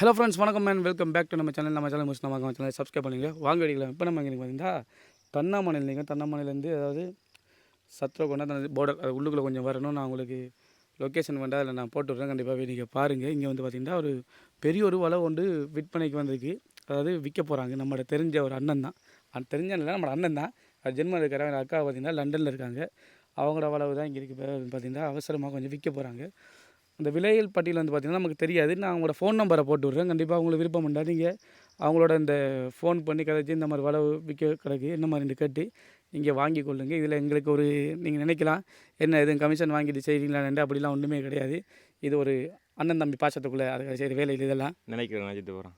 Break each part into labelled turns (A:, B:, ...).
A: Hello friends வணக்கம் man welcome back to நம்ம channel நம்ம சேனல் முடிச்சு நம்ம சேனல் சப்ஸ்கிரைப் பண்ணுங்க. வாங்க அடிக்கலாம் இப்போ நம்ம இங்கே பார்த்தீங்கன்னா தன்னாமனையில் நீங்கள் தன்னாமனையிலேருந்து அதாவது சத்ரகொண்டா அந்த பார்டர் அது உள்ளுக்குள்ளே கொஞ்சம் வரணும். நான் உங்களுக்கு லொக்கேஷன் வேண்டாம் அதில் நான் போட்டு விட்றேன். கண்டிப்பாக நீங்கள் பாருங்கள் இங்கே வந்து பார்த்தீங்கன்னா ஒரு பெரிய ஒரு வலை ஒன்று விற்பனைக்கு வந்திருக்கு. அதாவது விற்க போகிறாங்க நம்மளோட தெரிஞ்ச ஒரு அண்ணன் தான். அந்த தெரிஞ்ச அண்ணன் நம்மளோட அண்ணன் தான். அது ஜென்மம் இருக்கிற அக்கா பார்த்தீங்கன்னா லண்டனில் இருக்காங்க. அவங்களோட வளவு தான் இங்கே இருக்குது பார்த்தீங்கன்னா அவசரமாக கொஞ்சம் விற்க போகிறாங்க அந்த விலைகள் பட்டியல் வந்து பார்த்திங்கன்னா நமக்கு தெரியாது. நான் அவங்களோட ஃபோன் நம்பரை போட்டு விட்றேன். கண்டிப்பாக உங்களுக்கு விருப்பம் உண்டா? நீங்கள் அவங்களோட இந்த ஃபோன் பண்ணி கதைச்சி இந்த மாதிரி வளவு விற்க கிடக்கு என்ன மாதிரி கேட்டு நீங்கள் வாங்கி கொள்ளுங்க. இதில் எங்களுக்கு ஒரு நீங்கள் நினைக்கலாம் என்ன எதுவும் கமிஷன் வாங்கிட்டு செய்கிறீங்களான்னு அப்படிலாம் ஒன்றுமே கிடையாது. இது ஒரு அண்ணன் தம்பி பாசத்துக்குள்ளே அது செய்கிற வேலையில் இதெல்லாம்.
B: நினைக்கிறேன் நினச்சிட்டு போகிறேன்.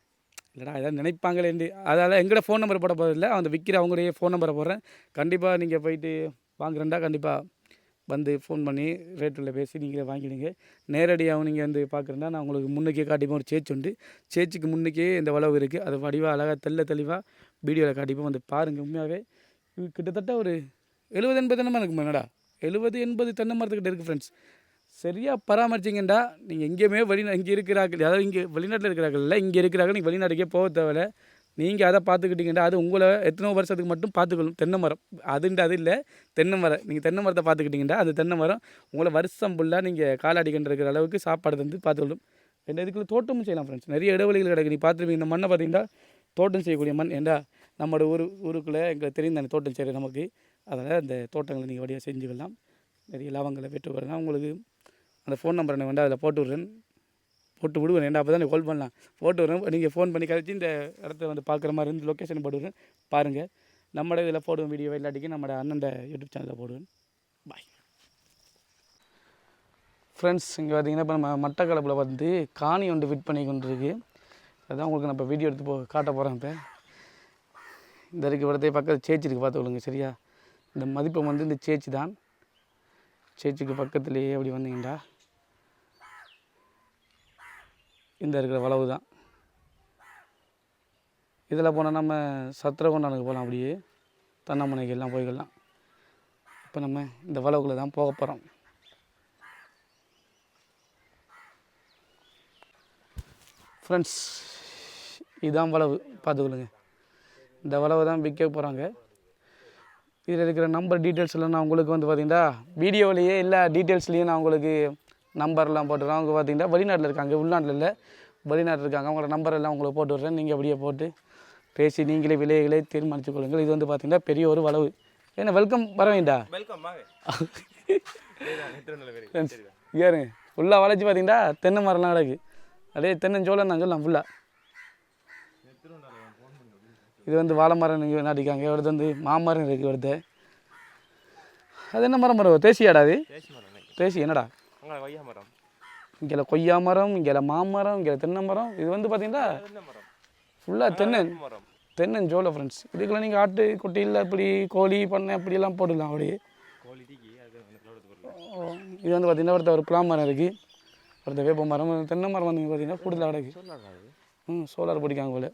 A: இல்லைடா எதாவது நினைப்பாங்களேண்டு அதால் எங்களோட ஃபோன் நம்பர் போட போகிறதில்ல அந்த விற்கிற அவங்களுடைய ஃபோன் நம்பரை போடுறேன். கண்டிப்பாக நீங்கள் போயிட்டு வாங்குறேன்டா கண்டிப்பாக வந்து ஃபோன் பண்ணி ரேட்டில் பேசி நீங்களே வாங்கிடுங்க. நேரடியாகவும் நீங்கள் வந்து பார்க்குறேன்னா நான் உங்களுக்கு முன்னுக்கே காட்டிப்போம். ஒரு சேச்சு உண்டு. சேச்சுக்கு முன்னுக்கே இந்த வளவு இருக்குது அது வடிவாக அழகாக தெள்ள தெளிவாக வீடியோவில் காட்டிப்போம். வந்து பாருங்கள் உண்மையாகவே இது கிட்டத்தட்ட ஒரு எழுபது எண்பது தென்னை மரம் இருக்குமா? என்னடா? எழுபது எண்பது தென்னை மரத்துக்கிட்ட இருக்குது ஃப்ரெண்ட்ஸ் சரியாக பராமரிச்சிங்கண்டா நீங்கள் எங்கேயுமே வெளிநா இங்கே இருக்கிறார்கள் அதாவது இங்கே வெளிநாட்டில் இருக்கிறார்கள் இல்லை இங்கே இருக்கிறார்கள் நீங்கள் வெளிநாட்டுக்கே போக தேவையில்ல. நீங்கள் அதை பார்த்துக்கிட்டீங்கன்னா அது உங்களை எத்தனை வருஷத்துக்கு மட்டும் பார்த்துக்கணும். தென்னை மரம். அதுன்ட்டு அது இல்லை. தென்னை மரம். நீங்கள் தென்னை மரத்தை பார்த்துக்கிட்டீங்கன்னா அது தென்னை மரம். உங்களை வருஷம் ஃபுல்லாக நீங்கள் காலாடி இருக்கிற அளவுக்கு சாப்பாடு தந்து பார்த்துக்கணும். ரெண்டு இதுக்குள்ள தோட்டமும் செய்யலாம் ஃப்ரெண்ட்ஸ் நிறைய இடைவெளிகள் கிடக்கு. நீ பார்த்துருப்பீங்க இந்த மண்ணை பார்த்தீங்கன்னா தோட்டம் செய்யக்கூடிய மண். ஏண்டா? நம்மளோட ஊர் ஊருக்குள்ளே எங்களுக்கு தெரியும் தானே தோட்டம் செய்கிற நமக்கு. அதனால் அந்த தோட்டங்களை நீங்கள் வழியாக செஞ்சுக்கலாம் நிறைய லாபங்களை பெற்று வரலாம் உங்களுக்கு அந்த ஃபோன் நம்பரை நான் வேண்டாம் அதில் போட்டு விட்றேன். போட்டு விடுவேன். என்ன அப்போ தான் கால் பண்ணலாம். போட்டு வரேன் நீங்கள் ஃபோன் பண்ணி கழிச்சு இந்த இடத்த வந்து பார்க்குற மாதிரி இருந்து லொக்கேஷன் போட்டுருவேன் பாருங்கள் நம்மளோட இதில் போடுவேன் வீடியோ இல்லாட்டிக்கு நம்மளோட அண்ணன் யூடியூப் சேனலில் போடுவேன். பாய் ஃப்ரெண்ட்ஸ் இங்கே பார்த்தீங்கன்னா இப்போ நம்ம மட்டக்களப்பில் வந்து காணி ஒன்று ஃபிட் பண்ணி கொண்டிருக்கு. அதான் உங்களுக்கு நான் இப்போ வீடியோ எடுத்து போ காட்ட போகிறேன் இப்போ. இந்த இருக்க இடத்தையே பக்கத்து சேச்சிருக்கு பார்த்துக்கொள்ளுங்க சரியா? இந்த மதிப்பம் வந்து இந்த சேச்சி தான். சேச்சிக்கு பக்கத்துலேயே அப்படி வந்தீங்கடா இந்த இருக்கிற வளவு தான். இதில் போனால் நம்ம சத்திரகுண்டானுக்கு போகலாம் அப்படியே. தன்னமனைக்கு எல்லாம் போய்க்கலாம். இப்போ நம்ம இந்த வளவுக்குள்ளே தான் போக போகிறோம். ஃப்ரெண்ட்ஸ் இதுதான் வளவு. பார்த்துக்கொள்ளுங்க. இந்த வளவை தான் விற்க போகிறாங்க. இதில் இருக்கிற நம்பர் டீட்டெயில்ஸ் எல்லாம் நான் உங்களுக்கு வந்து பார்த்தீங்கன்னா வீடியோவிலேயே எல்லா டீட்டெயில்ஸ்லேயும் நான் உங்களுக்கு நம்பர்லாம் போட்டுறேன் அவங்க பார்த்தீங்கன்னா வெளிநாட்டில் இருக்காங்க உள்நாட்டில் இல்லை. வெளிநாட்டில் இருக்காங்க. அவங்களோட நம்பர் எல்லாம் உங்களுக்கு போட்டு விட்றேன். நீங்கள் அப்படியே போட்டு பேசி நீங்களே விலைகளை தீர்மானித்துக் கொள்ளுங்கள். இது வந்து பார்த்தீங்கன்னா பெரிய ஒரு வளவு. என்ன வெல்கம் வர வேண்டா
B: வெல்கம்
A: ஏறுங்க ஃபுல்லாக வளைச்சி பார்த்தீங்கன்னா தென்னை மரம்லாம் கிடக்கு. அதே தென்னஞ்சோளம் நான் சொல்லலாம் ஃபுல்லாக இது வந்து வாழை மரம் நீங்கள் நாட்டிக்காங்க இவரது வந்து மாமரம் இருக்குது இவரது அது என்ன மரம் மரம்? தேசியாடா அது?
B: தேசி
A: என்னடா?
B: அங்கே வையா மரம்.
A: இங்கே கொய்யா மரம் இங்கே மாமரம் இங்கே தென்னை மரம். இது வந்து பார்த்தீங்கன்னா ஃபுல்லாக தென்னை
B: மரம்.
A: தென்னஞ்சோள ஃப்ரெண்ட்ஸ் இதுக்கெல்லாம் நீங்கள் ஆட்டு குட்டி இல்லை இப்படி கோழி பண்ணை
B: லோடு பொருள்
A: ஓ, இது வந்து பார்த்தீங்கன்னா ஒருத்த ஒரு பிளாம் மரம் இருக்குது ஒருத்த வேப்ப மரம் தென்னை மரம் வந்து பார்த்தீங்கன்னா கூடுதலாக கிடக்கு. ம் சோலார் பிடிக்காங்க போல.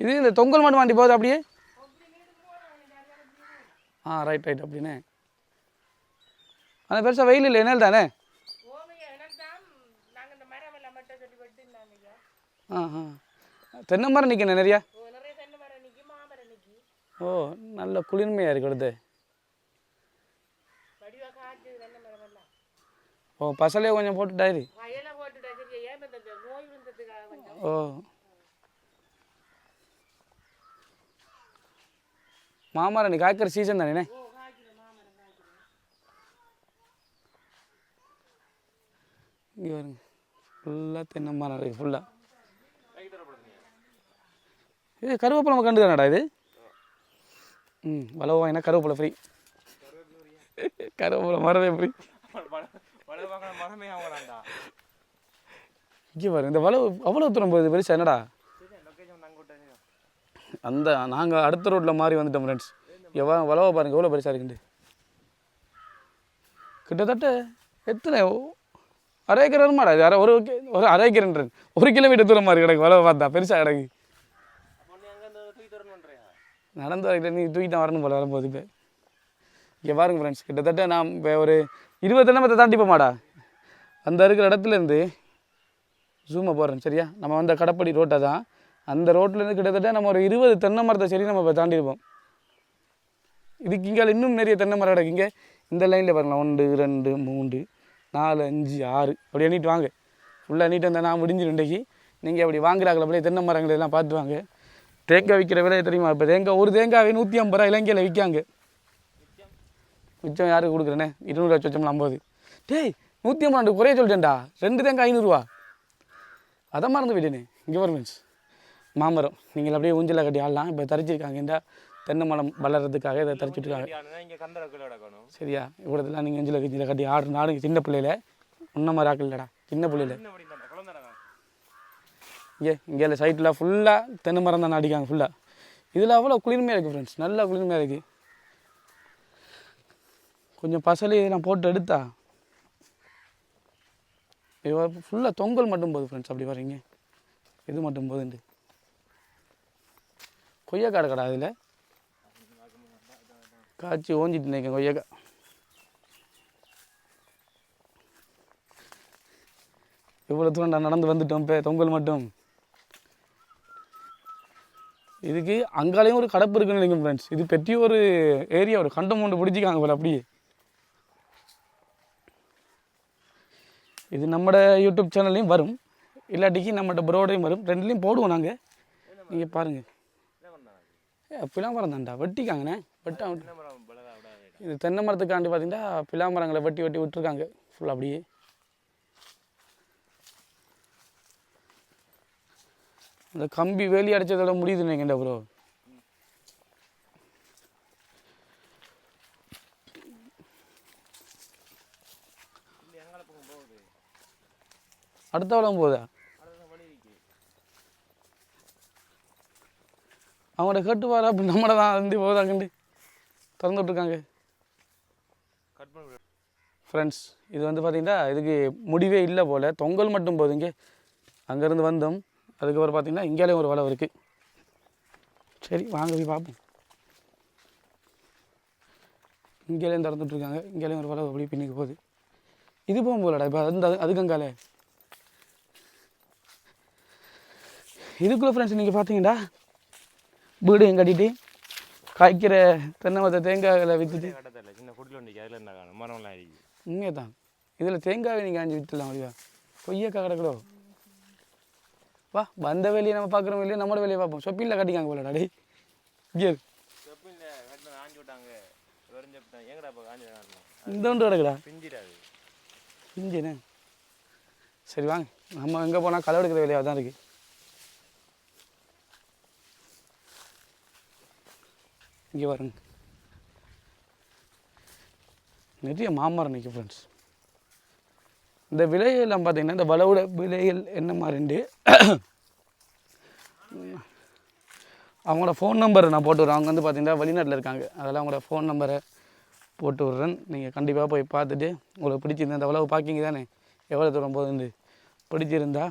A: இது இந்த தொங்கல் மாட்டு வாண்டி போகுது அப்படியே? ஆ ரைட் ரைட் அப்படின்னே. அந்த பெருசாக வெயில் இல்லை என்ன தானே? ஆ ஆ. தென்னை மரம் நிற்கணும் நிறையா? ஓ நல்ல குளிர்மையாக இருக்கு அடுத்து ஓ பசலையே கொஞ்சம் போட்டுட்டாரு ஓ. மாமரம் நீ காய்க்கிற சீசன் தானே இங்கே வருங்க ஃபுல்லாக தென்னை மரம் இருக்குது ஃபுல்லாக இது கருவேப்பிலை கண்டு தானடா இது? ம் வளவு வாங்கினா கருவேப்பிலை ஃப்ரீ கருவேப்பிலை மரமே ஃப்ரீ
B: மரமே
A: இங்கே பாருங்க இந்த வளவு அவ்வளோ தூரம் போகுது பெருசா என்னடா? அந்த நாங்கள் அடுத்த ரோட்டில் மாறி வந்துட்டோம் ஃப்ரெண்ட்ஸ் எவ்வளோ வளவை பாருங்க எவ்வளோ பெருசாக இருக்குண்டு கிட்டத்தட்ட எத்தனை அரை ஏக்கர் வருமாடா இது அரை ஒரு ஒரு அரை ஏக்கர்ன்றது ஒரு கிலோமீட்டர் தூரம் மாதிரி கிடக்கு வளவை பார்த்தா பெருசாக கிடக்கு. நடந்து வரக்கிட்ட நீ தூக்கி தான் வரணும் போல வரும்போது இப்போ. இங்கே பாருங்க ஃப்ரெண்ட்ஸ் கிட்டத்தட்ட நான் இப்போ ஒரு இருபது தென்னமத்தை தாண்டி போமாடா அந்த இருக்கிற இடத்துலேருந்து ஜூமை போடுறேன் சரியா? நம்ம வந்த கடப்படி ரோட்டை தான் அந்த ரோட்லேருந்து கிட்டத்தட்ட நம்ம ஒரு இருபது தென்னை மரத்தை சரி நம்ம இப்போ தாண்டியிருப்போம். இதுக்கு இங்கே இன்னும் நிறைய தென்னை மரம் கிடக்கு. இங்கே இந்த லைனில் பாருங்களேன். ஒன்று ரெண்டு மூன்று நாலு அஞ்சு ஆறு. அப்படி எண்ணிட்டு வாங்க. ஃபுல்லாக எண்ணிட்டு வந்தால் நான் முடிஞ்சிடும் இன்றைக்கி. நீங்கள் அப்படி வாங்குறாங்கள அப்படியே தென்னை மரங்கள் எல்லாம் பார்த்து வாங்க. தேங்காய் விற்கிற விலை தெரியுமா? இப்போ தேங்காய் ஒரு தேங்காவே நூற்றி ஐம்பது ரூபா இலங்கையில் விற்காங்க. மிச்சம் யாருக்கு கொடுக்குறேனே? இருநூறுவா சொச்சம் ஐம்பது. டேய் நூற்றி ஐம்பது ரெண்டு குறைய சொல்லிட்டேன்டா. ரெண்டு தேங்காய் ஐநூறுரூவா அதை மறந்து விட்டேனே இங்கே வரும் மீன்ஸ் மாமரம். நீங்கள் அப்படியே ஊஞ்சலை கட்டி ஆடலாம். இப்போ தரிச்சிருக்காங்க. இந்த தென்னை மரம் வளர்கிறதுக்காக இதை தரிச்சு விட்டுருக்காங்க சரியா? இவ்வளோதெல்லாம் நீங்கள் ஊஞ்சலை கஞ்சியில் கட்டி ஆடுற நாடு சின்ன பிள்ளையில. உன்ன மாதிரி ஆக்கள் இல்லைடா சின்ன பிள்ளையில. இங்கே இங்கே இல்லை சைட்டில் ஃபுல்லாக தென்னை மரம் தான் அடிக்காங்க ஃபுல்லாக இதில் அவ்வளோ குளிர்மையாக இருக்குது ஃப்ரெண்ட்ஸ் நல்லா குளிர்மையாக இருக்குது கொஞ்சம் பசலி இதெல்லாம் போட்டு எடுத்தா. ஃபுல்லாக தொங்கல் மட்டும் போகுது ஃப்ரெண்ட்ஸ் அப்படி வரீங்க இது மட்டும் போகுதுண்டு கொய்யாக்காடு கடை அதில். காய்ச்சி ஓஞ்சிட்டு நிற்கும் கொய்யாக்கா இவ்வளோ தூரம் நான் நடந்து வந்துட்டோம் பே தொங்கல் மட்டும். இதுக்கு அங்காலையும் ஒரு கடப்பு இருக்குன்னு நினைக்கும் ஃப்ரெண்ட்ஸ் இது பெட்டி ஒரு ஏரியா ஒரு கண்டம் ஒன்று பிடிச்சிக்காங்க போல அப்படியே. இது நம்மட யூடியூப் சேனல்லையும் வரும். இல்லாட்டிக்கு நம்மகிட்ட ப்ரோடையும் வரும். ரெண்டுலேயும் போடுவோம் நாங்கள் நீங்கள் பாருங்கள் பிளாமரம் தான்டா வெட்டிக்காங்கண்ணே. வெட்டா இது தென்னை மரத்துக்காண்டி பார்த்தீங்கன்னா பிளாமரங்களை வெட்டி வெட்டி விட்டுருக்காங்க. ஃபுல்லாக அப்படியே. அந்த கம்பி வேலி அடைச்சதோட முடியுது நினைக்கின்ற ப்ரோ
B: போகுது?
A: அடுத்த வளம் போதா
B: அடுத்த வழி இருக்கு
A: அவங்கள கேட்டு பாரு அப்படி நம்மளை தான் வந்து போதாங்கண்டு திறந்து விட்ருக்காங்க ஃப்ரெண்ட்ஸ் இது வந்து பார்த்தீங்கன்னா இதுக்கு முடிவே இல்லை போல். தொங்கல் மட்டும் போதுங்க. அங்கேருந்து வந்தோம். அதுக்கப்புறம் பார்த்தீங்கன்னா இங்கேயும் ஒரு வளம் இருக்குது சரி வாங்க போய் பார்ப்போம். இங்கேயும் திறந்துட்ருக்காங்க இங்கேயும் ஒரு வளம் அப்படி பின்னிக்கு போகுது. இது போகும் போலடா இப்போ அந்த அதுக்கங்கால இதுக்குள்ளே ஃப்ரெண்ட்ஸ் நீங்கள் பார்த்தீங்கன்னா வீடு கட்டிட்டு காய்க்கிற தென்னை மரத்தை தேங்காய்களை விற்றுட்டு உண்மையை தான் இதில் தேங்காய் நீங்கள் காஞ்சி விட்டுலாம் வழியா கொய்யக்கா கிடக்கூடோ வா வந்த வேலையை நம்ம பார்க்குற வேலையை நம்மளோட வேலையை பார்ப்போம். சொப்பியில் கட்டிக்காங்க இங்கே
B: இப்போ ஆஞ்சி காட்டணும்
A: இந்த ஒன்று கிடக்குடா சரி வாங்க. நம்ம எங்கே போனால் களை எடுக்கிற வேலையாக தான் இருக்குது இங்கே பாருங்க. நிறைய மாமரம் நிற்கும் ஃப்ரெண்ட்ஸ் இந்த விலையெல்லாம் பார்த்தீங்கன்னா இந்த வளவோட விலைகள் என்ன மாதிரிண்டு அவங்களோட ஃபோன் நம்பரை நான் போட்டு விட்றேன். அவங்க வந்து பார்த்தீங்கன்னா வெளிநாட்டில் இருக்காங்க. அதெல்லாம் அவங்களோட ஃபோன் நம்பரை போட்டு விட்றேன். நீங்கள் கண்டிப்பாக போய் பார்த்துட்டு உங்களுக்கு பிடிச்சிருந்தா இந்த உழவு பார்க்கிங்க தானே? எவ்வளோ தூரம் போகுதுன்னு. பிடிச்சிருந்தா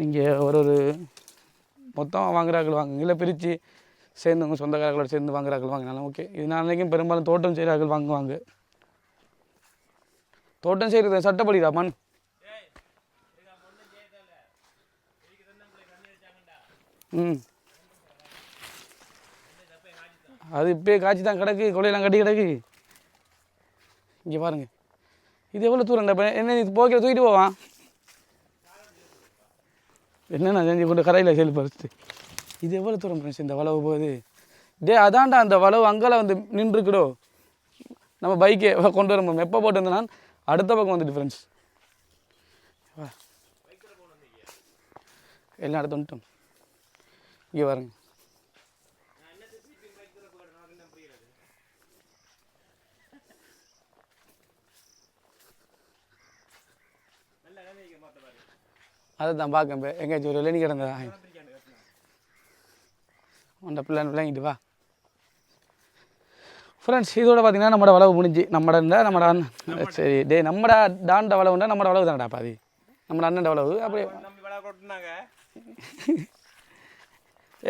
A: நீங்கள் ஒரு ஒரு மொத்தமாக வாங்குறார்கள் வாங்குங்க. இல்லை பிரித்து சேர்ந்தவங்க சொந்தக்காரர்களோட சேர்ந்து வாங்குறாக்கள் வாங்கினாலும் ஓகே இது நான் அன்றைக்கும் பெரும்பாலும் தோட்டம் செய்கிறார்கள் வாங்குவாங்க. தோட்டம் செய்கிறது சட்டப்படிடா மண். ம். அது இப்போயே காய்ச்சி தான் கிடக்கு கொலையெல்லாம் கட்டி கிடக்கு. இங்கே பாருங்கள் இது எவ்வளோ தூரம் இப்போ என்ன இது போக்கில் தூக்கிட்டு போவான்? என்ன நான் செஞ்சு கொண்டு கரையில் செல் பறிச்சுட்டு இது எவ்வளோ தூரம் ஃப்ரெண்ட்ஸ் இந்த வளவு போகுது. டே அதான்டா அந்த வளவு அங்கெல்லாம் வந்து நின்றுக்குடோ நம்ம பைக்கை கொண்டு வர எப்போ போட்டு நான் அடுத்த பக்கம் வந்துட்டு ஃப்ரெண்ட்ஸ் எல்லாம் அடுத்து வந்துட்டோம். இங்கே வரேங்க அதை தான் பார்க்க எங்கேயாச்சும் ஒரு இளநி கிடந்ததா? உண்ட பிள்ளை விளங்கிட்டு வா. ஃப்ரெண்ட்ஸ் இதோட பார்த்தீங்கன்னா நம்மட வளவு முடிஞ்சு. நம்மட இருந்தா நம்மட அண்ணன் சரி டே நம்மட டாண்ட வளவுண்டா நம்மட வளவு தானடா பாதி. நம்மட அண்ணன் வளவு. அப்படியே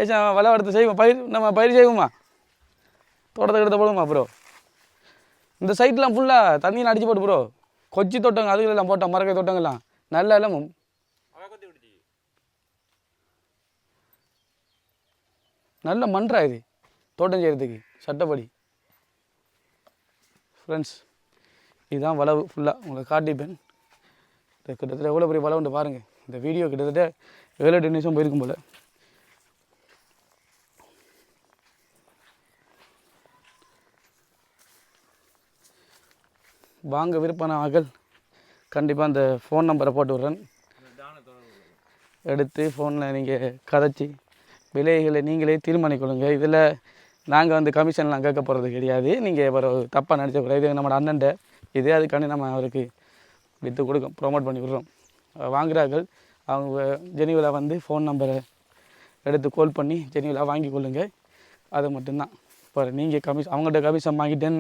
A: ஏச்சா வளவு எடுத்து செய்வோம். பயிர் நம்ம பயிர் செய்வோமா? தோட்டத்தை எடுத்து போடுவோமா ப்ரோ இந்த சைட்லாம் ஃபுல்லாக தண்ணியில் அடிச்சு போட்டு ப்ரோ கொச்சி தோட்டங்க அதுகளெல்லாம் போட்டோம். மரக்கை தோட்டங்கள்லாம். நல்ல இடம் நல்ல மன்றா இது. தோட்டம் செய்கிறதுக்கு சட்டப்படி. ஃப்ரெண்ட்ஸ் இதுதான் வளவு ஃபுல்லாக உங்களை காட்டிப்பேன். இது கிட்டத்தட்ட எவ்வளோ பெரிய வளவுண்டு பாருங்கள் இந்த வீடியோ கிட்டத்தட்ட ஏழு எட்டு நிமிஷம் போயிருக்கும் போல். வாங்க விருப்பான ஆகல் கண்டிப்பாக அந்த ஃபோன் நம்பரை போட்டு விட்றேன். எடுத்து ஃபோனில் நீங்கள் கதைச்சி விலைகளை நீங்களே தீர்மானிக்கொள்ளுங்க. இதில் நாங்கள் வந்து கமிஷன்லாம் கேட்க போகிறது கிடையாது. நீங்கள் ஒரு தப்பாக நினச்ச கூடாது இது நம்ம அண்ணன்ட்ட இதே அதுக்காண்டி நம்ம அவருக்கு விற்று கொடுக்கும் ப்ரொமோட் பண்ணி விடுறோம். வாங்குகிறார்கள் அவங்க ஜெனிவில் வந்து ஃபோன் நம்பரை எடுத்து கால் பண்ணி ஜெனிவில் வாங்கி கொள்ளுங்க. அது மட்டும்தான். இப்போ நீங்கள் கமிஷன் அவங்கள்ட்ட கமிஷன் வாங்கிட்டேன்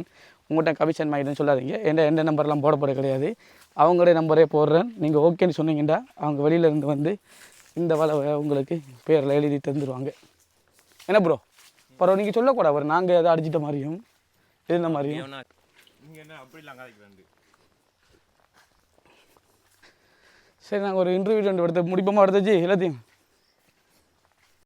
A: உங்கள்கிட்ட கமிஷன் வாங்கிட்டேன்னு சொல்லாதீங்க. எந்த எந்த நம்பர்லாம் போடப்பட கிடையாது. அவங்களுடைய நம்பரே போடுறேன். நீங்கள் ஓகேன்னு சொன்னீங்கன்னா அவங்க வெளியில இருந்து வந்து இந்த வளவை உங்களுக்கு பேரில் எழுதி தந்துடுவாங்க என்ன ப்ரோ பரவாயில்ல நீங்கள் சொல்லக்கூடாது. ஒரு நாங்கள் எதை அடிச்சிட்ட மாதிரியும் இருந்த மாதிரியும். சரி நாங்கள் ஒரு இன்டர்வியூ எடுத்து முடிப்போமா எடுத்துச்சு எல்லாத்தையும்?